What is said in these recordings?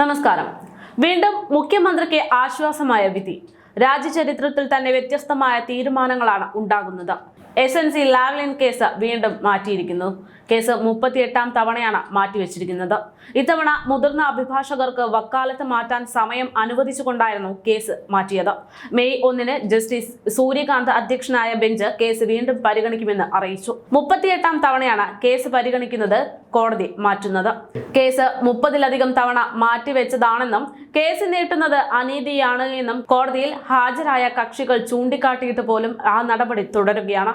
നമസ്കാരം. വീണ്ടും മുഖ്യമന്ത്രിക്ക് ആശ്വാസമായ വിധി. രാജ്യചരിത്രത്തിൽ തന്നെ വ്യത്യസ്തമായ തീരുമാനങ്ങളാണ് ഉണ്ടാകുന്നത്. S N C Lavalin case വീണ്ടും മാറ്റിയിരിക്കുന്നു. കേസ് മുപ്പത്തിയെട്ടാം തവണയാണ് മാറ്റിവെച്ചിരിക്കുന്നത്. ഇത്തവണ മുതിർന്ന അഭിഭാഷകർക്ക് വക്കാലത്ത് മാറ്റാൻ സമയം അനുവദിച്ചുകൊണ്ടായിരുന്നു കേസ് മാറ്റിയത്. മെയ് ഒന്നിന് ജസ്റ്റിസ് സൂര്യകാന്ത് അധ്യക്ഷനായ ബെഞ്ച് കേസ് വീണ്ടും പരിഗണിക്കുമെന്ന് അറിയിച്ചു. മുപ്പത്തിയെട്ടാം തവണയാണ് കേസ് പരിഗണിക്കുന്നത് കോടതി മാറ്റുന്നത്. കേസ് മുപ്പതിലധികം തവണ മാറ്റിവെച്ചതാണെന്നും കേസ് നീട്ടുന്നത് അനീതിയാണ് എന്നും കോടതിയിൽ ഹാജരായ കക്ഷികൾ ചൂണ്ടിക്കാട്ടിയിട്ട് പോലും ആ നടപടി തുടരുകയാണ്.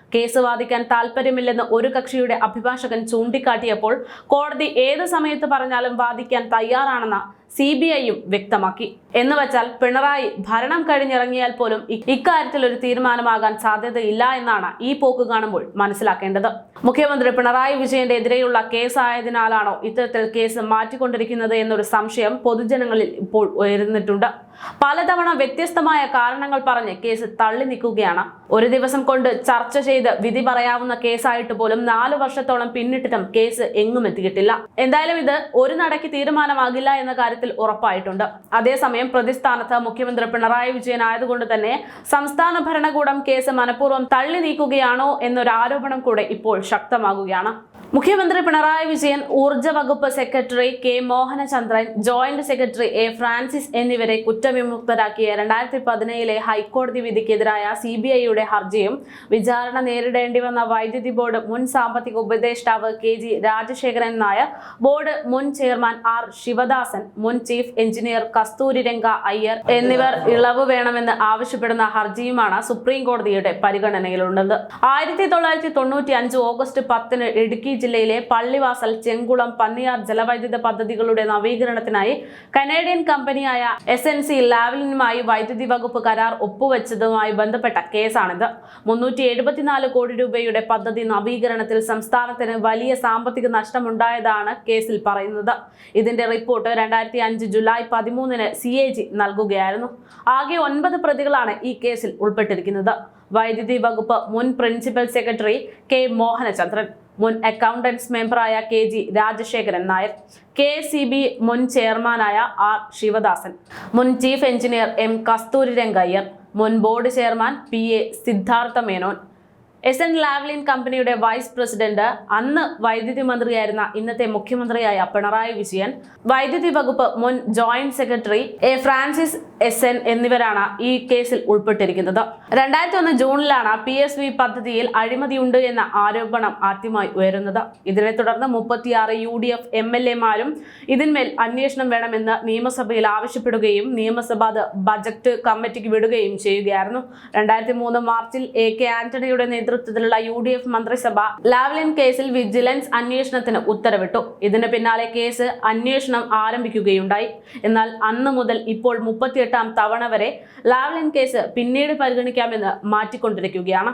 കേസ് വാദിക്കാൻ താല്പര്യമില്ലെന്ന് ഒരു കക്ഷിയുടെ അഭിഭാഷകൻ ചൂണ്ടിക്കാട്ടിയപ്പോൾ കോടതി ഏത് സമയത്ത് പറഞ്ഞാലും വാദിക്കാൻ തയ്യാറാണെന്ന സി ബി ഐയും വ്യക്തമാക്കി. എന്ന് വച്ചാൽ പിണറായി ഭരണം കഴിഞ്ഞിറങ്ങിയാൽ പോലും ഇക്കാര്യത്തിൽ ഒരു തീരുമാനമാകാൻ സാധ്യതയില്ല എന്നാണ് ഈ പോക്ക് കാണുമ്പോൾ മനസ്സിലാക്കേണ്ടത്. മുഖ്യമന്ത്രി പിണറായി വിജയന്റെ എതിരെയുള്ള കേസായതിനാലാണോ ഇത്തരത്തിൽ കേസ് മാറ്റിക്കൊണ്ടിരിക്കുന്നത് എന്നൊരു സംശയം പൊതുജനങ്ങളിൽ ഇപ്പോൾ ഉയർന്നിട്ടുണ്ട് പലതവണ വ്യത്യസ്തമായ കാരണങ്ങൾ പറഞ്ഞ് കേസ് തള്ളി നിൽക്കുകയാണ്. ഒരു ദിവസം കൊണ്ട് ചർച്ച ചെയ്ത് വിധി പറയാവുന്ന കേസായിട്ട് പോലും നാലു വർഷത്തോളം പിന്നിട്ടിട്ടും കേസ് എങ്ങും എത്തിയിട്ടില്ല. എന്തായാലും ഇത് ഒരു നടക്ക് തീരുമാനമാകില്ല എന്ന കാര്യത്തിൽ ഉറപ്പായിട്ടുണ്ട്. അതേസമയം പ്രതിസ്ഥാനത്ത് മുഖ്യമന്ത്രി പിണറായി വിജയൻ ആയതുകൊണ്ട് തന്നെ സംസ്ഥാന ഭരണകൂടം കേസ് മനഃപൂർവം തള്ളി നീക്കുകയാണോ എന്നൊരു ആരോപണം കൂടെ ഇപ്പോൾ ശക്തമാകുകയാണ്. മുഖ്യമന്ത്രി പിണറായി വിജയൻ ഊർജ വകുപ്പ് secretary K Mohanachandran joint secretary A Francis എന്നിവരെ കുറ്റവിമുക്തരാക്കിയ രണ്ടായിരത്തി പതിനേഴിലെ ഹൈക്കോടതി വിധിക്കെതിരായ സി ബി ഐയുടെ ഹർജിയും വിചാരണ നേരിടേണ്ടി വന്ന വൈദ്യുതി ബോർഡ് മുൻ സാമ്പത്തിക ഉപദേഷ്ടാവ് K G Rajasekharan Nair board മുൻ ചെയർമാൻ ആർ ശിവദാസൻ മുൻ ചീഫ് എഞ്ചിനീയർ കസ്തൂരി രംഗ അയ്യർ എന്നിവർ ഇളവ് വേണമെന്ന് ആവശ്യപ്പെടുന്ന ഹർജിയുമാണ് സുപ്രീം കോടതിയുടെ പരിഗണനയിലുള്ളത്. ആയിരത്തി തൊള്ളായിരത്തി തൊണ്ണൂറ്റി അഞ്ച് ഓഗസ്റ്റ് പത്തിന് ഇടുക്കി ജില്ലയിലെ പള്ളിവാസൽ ചെങ്കുളം പന്നിയാർ ജലവൈദ്യുത പദ്ധതികളുടെ നവീകരണത്തിനായി കനേഡിയൻ കമ്പനിയായ എസ് എൻ സി ലാവലിനുമായി വൈദ്യുതി വകുപ്പ് കരാർ ഒപ്പുവെച്ചതുമായി ബന്ധപ്പെട്ട കേസാണിത്. മുന്നൂറ്റി എഴുപത്തിനാല് കോടി രൂപയുടെ പദ്ധതി നവീകരണത്തിൽ സംസ്ഥാനത്തിന് വലിയ സാമ്പത്തിക നഷ്ടമുണ്ടായതാണ് കേസിൽ പറയുന്നത്. ഇതിന്റെ റിപ്പോർട്ട് രണ്ടായിരത്തി അഞ്ച് ജൂലൈ പതിമൂന്നിന് സി എ ജി നൽകുകയായിരുന്നു. ആകെ ഒൻപത് പ്രതികളാണ് ഈ കേസിൽ ഉൾപ്പെട്ടിരിക്കുന്നത്. വൈദ്യുതി വകുപ്പ് മുൻ പ്രിൻസിപ്പൽ സെക്രട്ടറി കെ മോഹനചന്ദ്രൻ. മുൻ accounts മെമ്പറായ K G Rajasekharan Nair K C B മുൻ ചെയർമാനായ ആർ ശിവദാസൻ മുൻ chief engineer M Kasturi Rangaiyer മുൻ board chairman P A Siddhartha Menon S N Lavalin കമ്പനിയുടെ വൈസ് പ്രസിഡന്റ് അന്ന് വൈദ്യുതി മന്ത്രിയായിരുന്ന ഇന്നത്തെ മുഖ്യമന്ത്രിയായ പിണറായി വിജയൻ വൈദ്യുതി വകുപ്പ് മുൻ joint secretary A Francis S N എന്നിവരാണ് ഈ കേസിൽ ഉൾപ്പെട്ടിരിക്കുന്നത്. രണ്ടായിരത്തി ഒന്ന് ജൂണിലാണ് പി എസ് വി പദ്ധതിയിൽ അഴിമതിയുണ്ട് എന്ന ആരോപണം ആദ്യമായി ഉയരുന്നത്. ഇതിനെ തുടർന്ന് മുപ്പത്തിയാറ് U D F M L എമാരും ഇതിന്മേൽ അന്വേഷണം വേണമെന്ന് നിയമസഭയിൽ ആവശ്യപ്പെടുകയും നിയമസഭ അത് ബജറ്റ് കമ്മിറ്റിക്ക് വിടുകയും ചെയ്യുകയായിരുന്നു. രണ്ടായിരത്തി മൂന്ന് മാർച്ചിൽ എ കെ ആന്റണിയുടെ നേതൃത്വത്തിലുള്ള യു ഡി എഫ് മന്ത്രിസഭ ലാവ്ലിൻ കേസിൽ വിജിലൻസ് അന്വേഷണത്തിന് ഉത്തരവിട്ടു. ഇതിന് പിന്നാലെ കേസ് അന്വേഷണം ആരംഭിക്കുകയുണ്ടായി. എന്നാൽ അന്ന് മുതൽ ഇപ്പോൾ മുപ്പത്തിയെട്ടാം തവണ വരെ ലാവ്ലിൻ കേസ് പിന്നീട് പരിഗണിക്കാമെന്ന് മാറ്റിക്കൊണ്ടിരിക്കുകയാണ്.